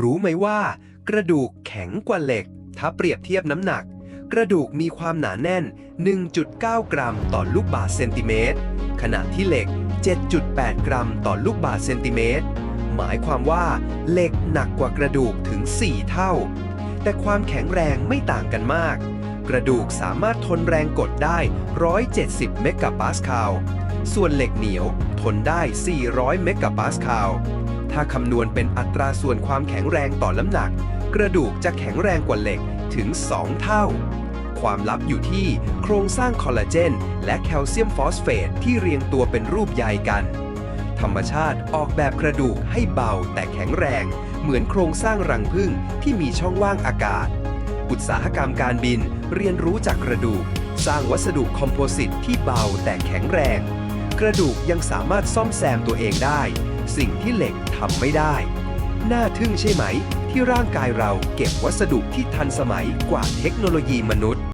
รู้ไหมว่า กระดูกแข็งกว่าเหล็ก ถ้าเปรียบเทียบน้ำหนัก กระดูกมีความหนาแน่น 1.9 กรัมต่อลูกบาศก์เซนติเมตร ขณะที่เหล็ก 7.8 กรัมต่อลูกบาศก์เซนติเมตร หมายความว่าเหล็กหนักกว่ากระดูกถึง 4 เท่า แต่ความแข็งแรงไม่ต่างกันมาก กระดูกสามารถทนแรงกดได้ 170 เมกะปาสคาล ส่วนเหล็กเหนียวทนได้ 400 เมกะปาสคาล ถ้าคำนวณเป็นอัตราส่วนความแข็งแรงต่อน้ำหนัก กระดูกจะแข็งแรงกว่าเหล็กถึง 2 เท่า ความลับอยู่ที่โครงสร้างคอลลาเจน และแคลเซียมฟอสเฟตที่เรียงตัวเป็นรูปใยกัน ธรรมชาติออกแบบกระดูกให้เบาแต่แข็งแรง เหมือนโครงสร้างรังผึ้งที่มีช่องว่างอากาศ อุตสาหกรรมการบินเรียนรู้จากกระดูก สร้างวัสดุคอมโพสิตที่เบาแต่แข็งแรง กระดูกยังสามารถซ่อมแซมตัวเองได้ สิ่งที่เหล็กทำไม่ได้ น่าทึ่งใช่ไหม ที่ร่างกายเราเก็บวัสดุที่ทันสมัยกว่าเทคโนโลยีมนุษย์